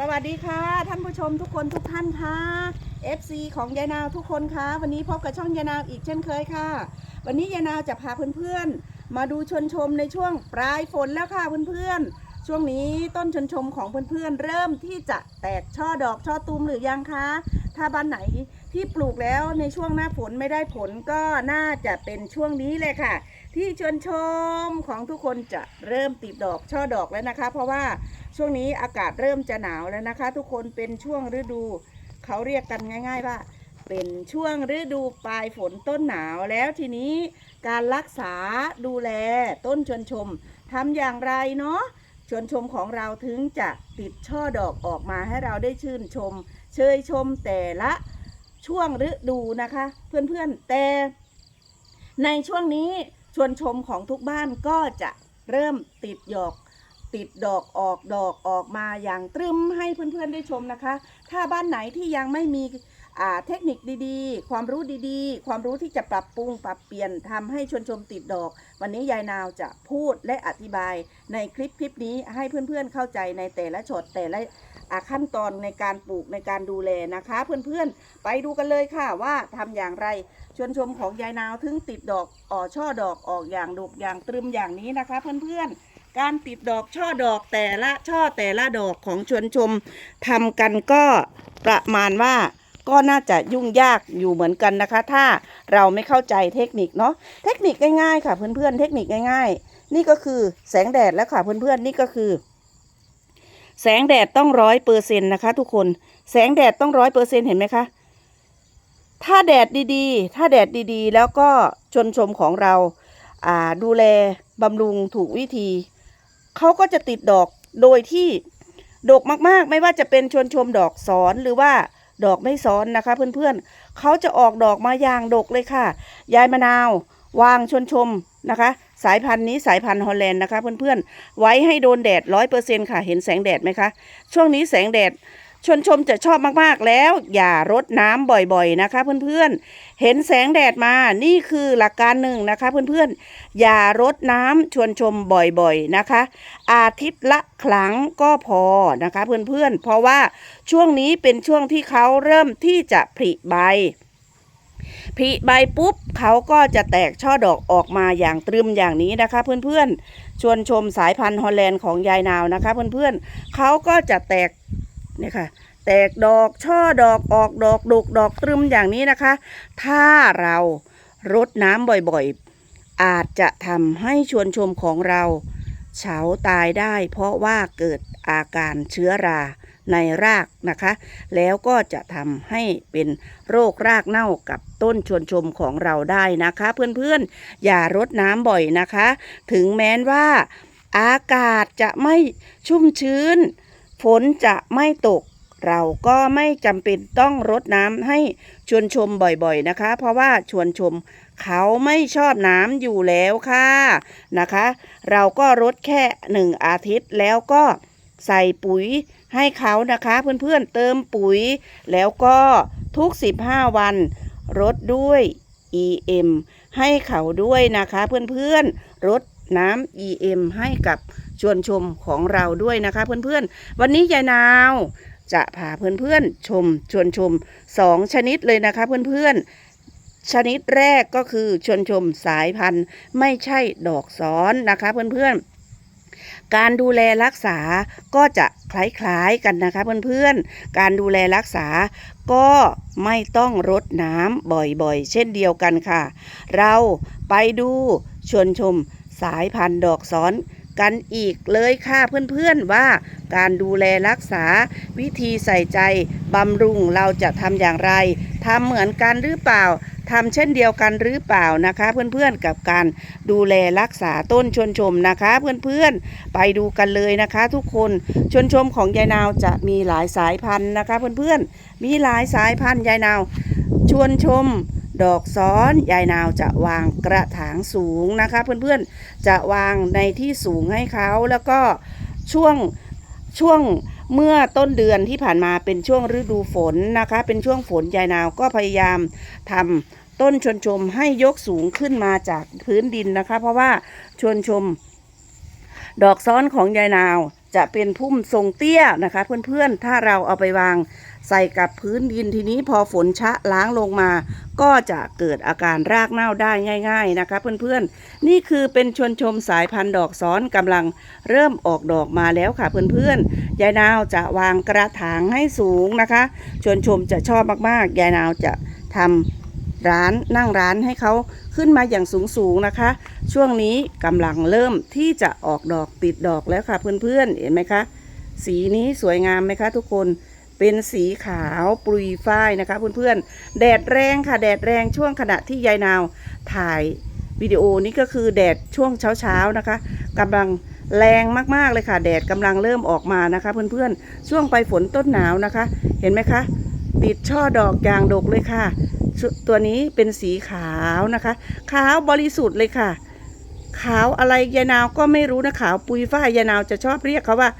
สวัสดีค่ะ ท่านผู้ชมทุกคนทุกท่านค่ะ FC ของยายนาวทุกคนค่ะ วันนี้พบกับช่องยายนาวอีกเช่นเคยค่ะ วันนี้ยายนาวจะพาเพื่อนๆ มาดูชนชมในช่วงปลายฝนแล้วค่ะเพื่อนๆ ช่วงนี้ต้นชนชมของเพื่อนๆเริ่มที่จะแตกช่อดอกช่อตูมหรือยังคะ ถ้าบ้านไหน ที่ปลูกแล้วในช่วงหน้าฝนไม่ได้ผลก็น่าจะเป็นช่วงนี้เลยค่ะ ที่ชวนชมของทุกคนจะเริ่มติดดอกช่อดอกแล้วนะคะ เพราะว่าช่วงนี้อากาศเริ่มจะหนาวแล้วนะคะ ทุกคนเป็นช่วงฤดู เขาเรียกกันง่าย ๆ ว่า เป็นช่วงฤดูปลายฝนต้นหนาวแล้วทีนี้การรักษาดูแลต้นชวนชมทำอย่างไรเนาะชวนชมของเราถึงจะติดช่อดอกออกมาให้เราได้ชื่นชม เชยชมแต่ละ ช่วงฤดูนะคะ เพื่อนๆแต่ ในช่วงนี้ชวนชมของทุกบ้านก็จะเริ่มติดหยอกติดดอกออกดอกออกมาอย่างตรึมให้เพื่อนๆได้ชมนะคะ ถ้าบ้านไหนที่ยังไม่มี เทคนิคดีๆ ความรู้ดีๆ ความรู้ที่จะปรับปรุง ปรับเปลี่ยนทำให้ชวนชมติดดอก วันนี้ยายนาวจะพูดและอธิบายในคลิปคลิปนี้ให้เพื่อนๆเข้าใจในแต่ละช็อตแต่ละขั้นตอนในการปลูกในการดูแลนะคะ เพื่อนๆ ไปดูกันเลยค่ะว่าทำอย่างไรชวนชมของยายนาวถึงติดดอกออช่อดอกออกอย่างดกอย่างตรึมอย่างนี้นะคะ เพื่อนๆการติดดอกช่อดอกแต่ละช่อแต่ละดอกของชวนชมทำกันก็ประมาณว่า ก็น่าจะยุ่งยากอยู่เหมือนกันนะคะ ถ้าเราไม่เข้าใจเทคนิคเนาะเทคนิคง่ายๆค่ะเพื่อนๆเทคนิคง่ายๆ นี่ก็คือแสงแดดแล้วค่ะเพื่อนๆนี่ก็คือ แสงแดดต้องร้อยเปอร์เซ็นต์นะคะ ทุกคนแสงแดดต้องร้อยเปอร์เซ็นต์เห็นไหมคะถ้าแดดดีๆ ถ้าแดดดีๆ แล้วก็ชนชมของเราอ่าดูแลบำรุงถูกวิธีเขาก็จะติดดอกโดยที่ดกมากๆ ไม่ว่าจะเป็นชนชมดอกสอนหรือว่า ดอกไม่ซ้อนนะคะ เพื่อนๆเขาจะออกดอกมาอย่างดกเลยค่ะ ยายมะนาววางชนชมนะคะ สายพันธุ์นี้สายพันธุ์ฮอลแลนด์นะคะ เพื่อนๆไว้ให้โดนแดดร้อยเปอร์เซ็นค่ะเห็นแสงแดดไหมคะ ช่วงนี้แสงแดด ชวนชมจะชอบมากๆแล้ว อย่ารดน้ำบ่อยๆนะคะ เพื่อนๆ เห็นแสงแดดมานี่คือหลักการหนึ่งนะคะ เพื่อนๆ อย่ารดน้ำชวนชมบ่อยๆนะคะ อาทิตย์ละครั้งก็พอนะคะ เพื่อนๆ เพราะว่าช่วงนี้เป็นช่วงที่เขาเริ่มที่จะผลิใบผลิใบปุ๊บเขาก็จะแตกช่อดอกออกมาอย่างตรึมอย่างนี้นะคะ เพื่อนๆ ชวนชมสายพันธุ์ฮอลแลนด์ของยายนาวนะคะ เพื่อนๆเขาก็จะแตก เนี่ยค่ะ แตกดอกช่อดอกออกดอกดกดอกตรึมอย่างนี้นะคะ ถ้าเรารดน้ำบ่อยๆ อาจจะทำให้ชวนชมของเราเฉาตายได้ เพราะว่าเกิดอาการเชื้อราในรากนะคะ แล้วก็จะทำให้เป็นโรครากเน่ากับต้นชวนชมของเราได้นะคะ เพื่อนๆ อย่ารดน้ำบ่อยนะคะ ถึงแม้ว่าอากาศจะไม่ชุ่มชื้น ฝนจะไม่ตก เราก็ไม่จำเป็นต้องรดน้ำให้ชวนชมบ่อยๆนะคะ เพราะว่าชวนชมเขาไม่ชอบน้ำอยู่แล้วค่ะนะคะ เราก็รดแค่หนึ่งอาทิตย์แล้วก็ใส่ปุ๋ยให้เขานะคะ เพื่อนๆเติมปุ๋ย แล้วก็ทุก 15 วันรดด้วย EM ให้เขาด้วยนะคะ เพื่อนๆรดน้ำ EM ให้กับ ชวนชมของเราด้วยนะคะเพื่อนๆ วันนี้ยายนาวจะพาเพื่อนๆชมชวนชมสองชนิดเลยนะคะเพื่อนๆ ชนิดแรกก็คือชวนชมสายพันธุ์ไม่ใช่ดอกซ้อนนะคะเพื่อนๆการดูแลรักษาก็จะคล้ายๆกันนะคะเพื่อนๆ การดูแลรักษาก็ไม่ต้องรดน้ำบ่อยๆ เช่นเดียวกันค่ะ เราไปดูชวนชมสายพันธุ์ดอกซ้อน กันอีกเลยค่ะเพื่อนๆว่าการดูแลรักษาวิธีใส่ใจบำรุงเราจะทำอย่างไรทำเหมือนกันหรือเปล่าทำเช่นเดียวกันหรือเปล่านะคะ เพื่อนๆกับการดูแลรักษาต้นชวนชมนะคะ เพื่อนๆไปดูกันเลยนะคะ ทุกคนชวนชมของยายนาวจะมีหลายสายพันธุ์นะคะ เพื่อนๆมีหลายสายพันธุ์ยายนาวชวนชม ดอกซ้อนยายนาวจะวางกระถางสูงนะคะ เพื่อนๆจะวางในที่สูงให้เขาแล้วก็ช่วงช่วงเมื่อต้นเดือนที่ผ่านมาเป็นช่วงฤดูฝนนะคะ เป็นช่วงฝนยายนาวก็พยายามทำต้นชวนชมให้ยกสูงขึ้นมาจากพื้นดินนะคะ เพราะว่าชวนชม ดอกซ้อนของยายนาว จะเป็นพุ่มทรงเตี้ยนะคะ เพื่อนๆ ถ้าเราเอาไปวางใส่กับพื้นดินทีนี้พอฝนชะล้างลงมา ก็จะเกิดอาการรากเน่าได้ง่าย ๆนะคะ เพื่อนๆ นี่คือเป็นชวนชมสายพันธุ์ดอกซ้อนกำลังเริ่มออกดอกมาแล้วค่ะเพื่อนๆ ยายนาวจะวางกระถางให้สูงนะคะ ชวนชมจะชอบมากๆ ยายนาวจะทำร้านนั่งร้านให้เขา ขึ้นมาอย่างสูงๆนะคะ ช่วงนี้กำลังเริ่มที่จะออกดอกติดดอกแล้วค่ะเพื่อนๆเห็นไหมคะ สีนี้สวยงามไหมคะทุกคนเป็นสีขาวปุยฝ้ายนะคะเพื่อนๆ แดดแรงค่ะ แดดแรงช่วงขณะที่ยายนาวถ่ายวิดีโอนี้ก็คือแดดช่วงเช้าๆนะคะกำลังแรงมากๆเลยค่ะ แดดกำลังเริ่มออกมานะคะ เพื่อนๆ ช่วงไปฝนต้นหนาวนะคะ เห็นไหมคะ ติดช่อดอกยางดกเลยค่ะ ตัวนี้เป็นสีขาวนะคะ ขาวบริสุทธิ์เลยค่ะ ขาวอะไรยายนาวก็ไม่รู้นะขาวปุยฝ้ายยายนาวจะชอบเรียกเขาว่า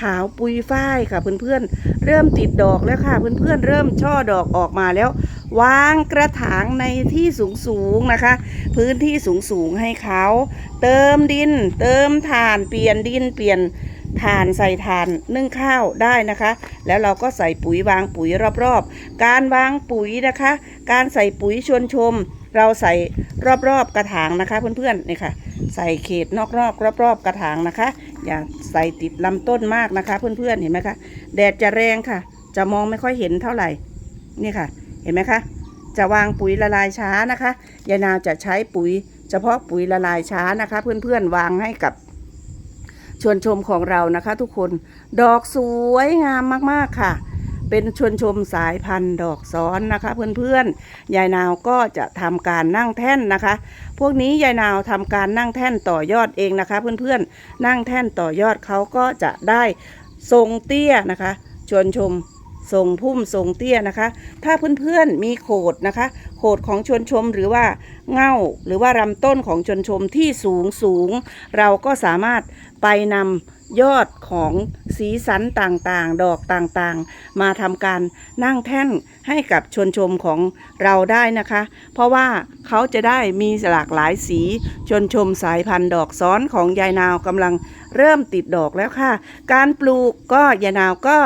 ขาวปุยฝ้ายค่ะเพื่อนๆเริ่มติดดอกแล้วค่ะ เพื่อนๆเริ่มช่อดอกออกมาแล้ว วางกระถางในที่สูงๆนะคะ พื้นที่สูงๆให้เขา เติมดิน เติมถ่านเปลี่ยนดินเปลี่ยน ถ่านใส่ถ่านนึ่งข้าวได้นะคะ แล้วเราก็ใส่ปุ๋ยวางปุ๋ยรอบๆ การวางปุ๋ยนะคะ การใส่ปุ๋ยชวนชม เราใส่รอบๆกระถางนะคะเพื่อนๆนี่ค่ะ ใส่เขตนอกๆรอบๆกระถางนะคะ อย่าใส่ติดลำต้นมากนะคะ เพื่อนๆเห็นไหมคะแดดจะแรงค่ะ จะมองไม่ค่อยเห็นเท่าไหร่นี่ค่ะ เห็นไหมคะจะวางปุ๋ยละลายช้านะคะยายนาวจะใช้ปุ๋ย เฉพาะปุ๋ยละลายช้านะคะ เพื่อนๆวางให้กับ ชวนชมของเรานะคะ ทุกคนดอกสวยงามมากๆค่ะ เป็นชวนชมสายพันธุ์ดอกซ้อนนะคะ เพื่อนๆยายนาวก็จะทำการนั่งแท่นนะคะ พวกนี้ยายนาวทำการนั่งแท่นต่อยอดเองนะคะ เพื่อนๆนั่งแท่นต่อยอดเขาก็จะได้ทรงเตี้ยนะคะ ชวนชม ทรงพุ่มทรงเตี้ยนะคะ ถ้าเพื่อนๆมีโขดนะคะ โขดของชนชมหรือว่าเง่าหรือว่าลำต้นของชนชมที่สูงสูง เราก็สามารถไปนำยอดของสีสันต่างๆ ดอกต่างๆ มาทำการนั่งแท่นให้กับชนชมของเราได้นะคะ เพราะว่าเขาจะได้มีหลากหลายสีชนชมสายพันธุ์ดอกซ้อนของยายนาวกำลังเริ่มติดดอกแล้วค่ะ การปลูกก็ยายนาวก็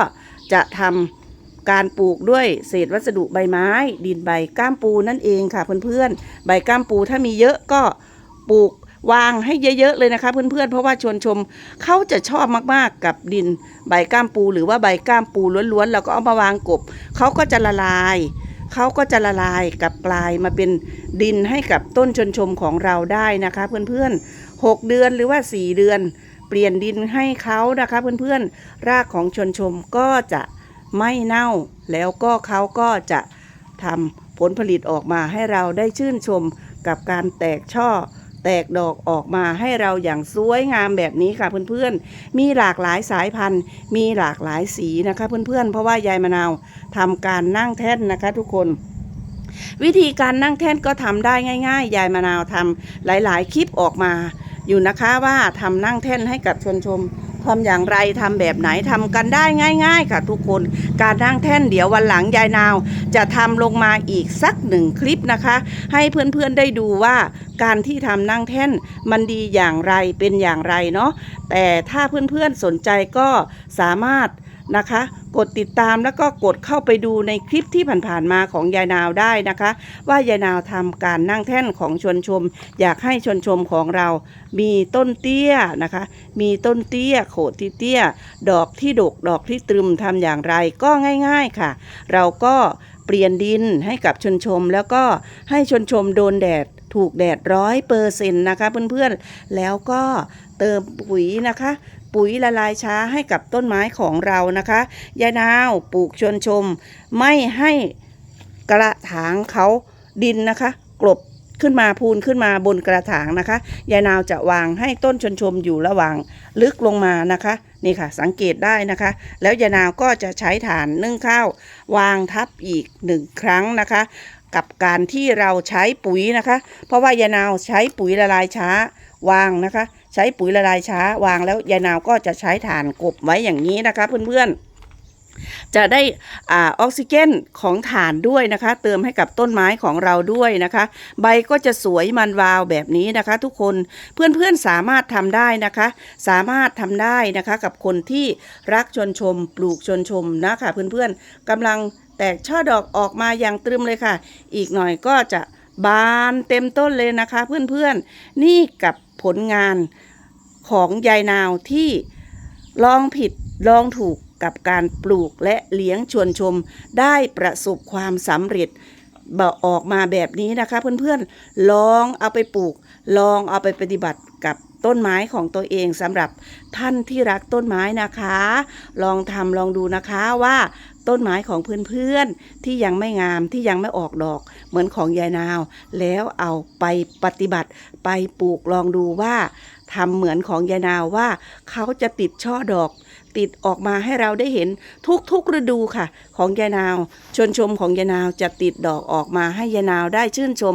จะทำ การปลูกด้วยเศษวัสดุใบไม้ ดินใบก้ามปูนั่นเองค่ะเพื่อนๆ ใบก้ามปูถ้ามีเยอะก็ปลูกวางให้เยอะๆเลยนะคะเพื่อนๆ เพราะว่าชวนชมเขาจะชอบมากๆกับดินใบก้ามปูหรือว่าใบก้ามปูล้วนๆแล้วก็เอามาวางกบเขาก็จะละลายเขาก็จะละลายกับกลายมาเป็นดินให้กับต้นชนชมของเราได้นะคะเพื่อนๆ 6 เดือนหรือว่า 4 เดือน เปลี่ยนดินให้เขานะคะเพื่อนๆ รากของชนชมก็จะ ไม่เน่า แล้วก็เขาก็จะทำผลผลิตออกมาให้เราได้ชื่นชมกับการแตกช่อ แตกดอกออกมาให้เราอย่างสวยงามแบบนี้ค่ะเพื่อนๆ มีหลากหลายสายพันธุ์ มีหลากหลายสีนะคะเพื่อนๆ เพราะว่ายายมะนาวทำการนั่งแท่นนะคะทุกคนวิธีการนั่งแท่นก็ทำได้ง่าย ๆ ยายมะนาวทำหลายๆ คลิปออกมาอยู่นะคะว่าทำนั่งแท่นให้กับชนชม ทำอย่างไรทำแบบไหนทำกันได้ง่าย ๆ ค่ะทุกคน การนั่งแท่นเดี๋ยววันหลังยายนาว จะทำลงมาอีกสักหนึ่งคลิปนะคะ ให้เพื่อนๆได้ดูว่าการที่ทำนั่งแท่นมันดีอย่างไรเป็นอย่างไรเนาะแต่ถ้าเพื่อนๆสนใจก็สามารถ นะคะ กดติดตามแล้วก็กดเข้าไปดูในคลิปที่ผ่านๆมาของยายนาวได้นะคะ ว่ายายนาวทำการนั่งแท่นของชวนชม อยากให้ชวนชมของเรา มีต้นเตี้ยนะคะ มีต้นเตี้ย โขดที่เตี้ย ดอกที่ดกดอกที่ตรึมทำอย่างไรก็ง่าย ๆค่ะ เราก็เปลี่ยนดินให้กับชนชม แล้วก็ให้ชนชมโดนแดดถูกแดดร้อยเปอร์เซ็นต์นะคะเพื่อนๆ แล้วก็เติมปุ๋ยนะคะ ปุ๋ยละลายช้าให้กับต้นไม้ของเรานะคะยายนาวปลูกชวนชม ไม่ให้กระถางเขาดินนะคะ กลบขึ้นมาพูนขึ้นมาบนกระถางนะคะยายนาวจะวางให้ต้นชวนชมอยู่ระหว่างลึกลงมานะคะนี่ค่ะ สังเกตได้นะคะ แล้วยายนาวก็จะใช้ฐานนึ่งข้าว วางทับอีกหนึ่งครั้งนะคะ กับการที่เราใช้ปุ๋ยนะคะ เพราะว่ายายนาวใช้ปุ๋ยละลายช้าวางนะคะ ใช้ปุ๋ยละลายช้าวางแล้วยายนาวก็จะใช้ฐานกบไว้อย่างนี้นะคะเพื่อนจะได้อออกซิเจนของถ่านด้วยนะคะ เติมให้กับต้นไม้ของเราด้วยนะคะ ใบก็จะสวยมันวาวแบบนี้นะคะ ทุกคนเพื่อนๆสามารถทำได้นะคะ สามารถทำได้นะคะกับคนที่รักชนชม ปลูกชนชมนะคะเพื่อนๆกำลังแตกช่อดอกออกมาอย่างตรึมเลยค่ะ อีกหน่อยก็จะบานเต็มต้นเลยนะคะ เพื่อนๆนี่กับ ผลงานของยายนาวที่ลองผิดลองถูกกับการปลูกและเลี้ยงชวนชม ได้ประสบความสำเร็จบออกมาแบบนี้นะคะ เพื่อนๆ ลองเอาไปปลูก ลองเอาไปปฏิบัติกับต้นไม้ของตัวเองสำหรับท่านที่รักต้นไม้นะคะ ลองทำลองดูนะคะว่า ต้นไม้ของเพื่อนๆที่ยังไม่งามที่ยังไม่ออกดอก เหมือนของยายนาว แล้วเอาไปปฏิบัติ ไปปลูกลองดูว่าทำเหมือนของยายนาวว่า เขาจะติดช่อดอก ติดออกมาให้เราได้เห็นทุกๆฤดูค่ะ ของยายนาว ชนชมของยายนาวจะติดดอกออกมาให้ยายนาวได้ชื่นชม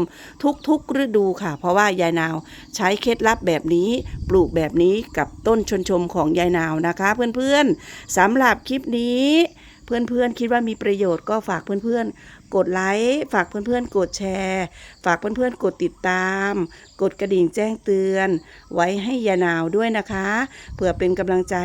ทุกๆฤดูค่ะ เพราะว่ายายนาวใช้เคล็ดลับแบบนี้ปลูกแบบนี้กับต้นชนชมของยายนาวนะคะ เพื่อนๆสำหรับคลิปนี้ เพื่อนๆคิดว่ามีประโยชน์ก็ฝากเพื่อนๆ กดไลค์ฝากเพื่อนๆ กดแชร์ ฝากเพื่อนๆ กดติดตาม กดกระดิ่งแจ้งเตือน ไว้ให้ยายนาวด้วยนะคะ เพื่อเป็นกำลังใจ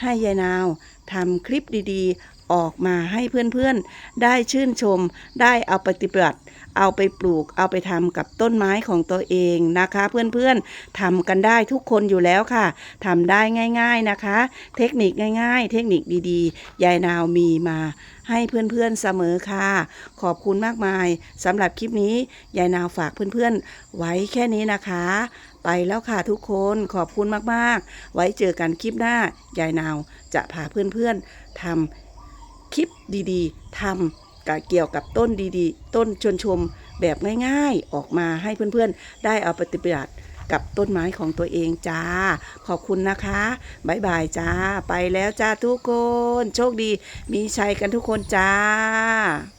ให้ยายนาวทำคลิปดีๆ ออกมาให้เพื่อนๆ ได้ชื่นชม ได้เอาปฏิบัติ เอาไปปลูกเอาไปทำกับต้นไม้ของตัวเองนะคะ เพื่อนๆทำกันได้ทุกคนอยู่แล้วค่ะทำได้ง่าย ๆนะคะ เทคนิคง่าย ๆ เทคนิคดีๆ ยายนาวมีมาให้เพื่อนๆเสมอค่ะ ขอบคุณมากมายสำหรับคลิปนี้ ยายนาวฝากเพื่อนๆ ไว้แค่นี้นะคะ ไปแล้วค่ะทุกคนขอบคุณมากๆ ไว้เจอกันคลิปหน้า ยายนาวจะพาเพื่อนๆทำคลิปดีๆทำ กับเกี่ยวกับต้นดีๆ ต้นชวนชมแบบง่ายๆออกมาให้เพื่อนๆ ได้เอาปฏิบัติกับต้นไม้ของตัวเองจ้า ขอบคุณนะคะบ๊ายบายจ้า ไปแล้วจ้าทุกคน โชคดี มีชัยกันทุกคนจ้า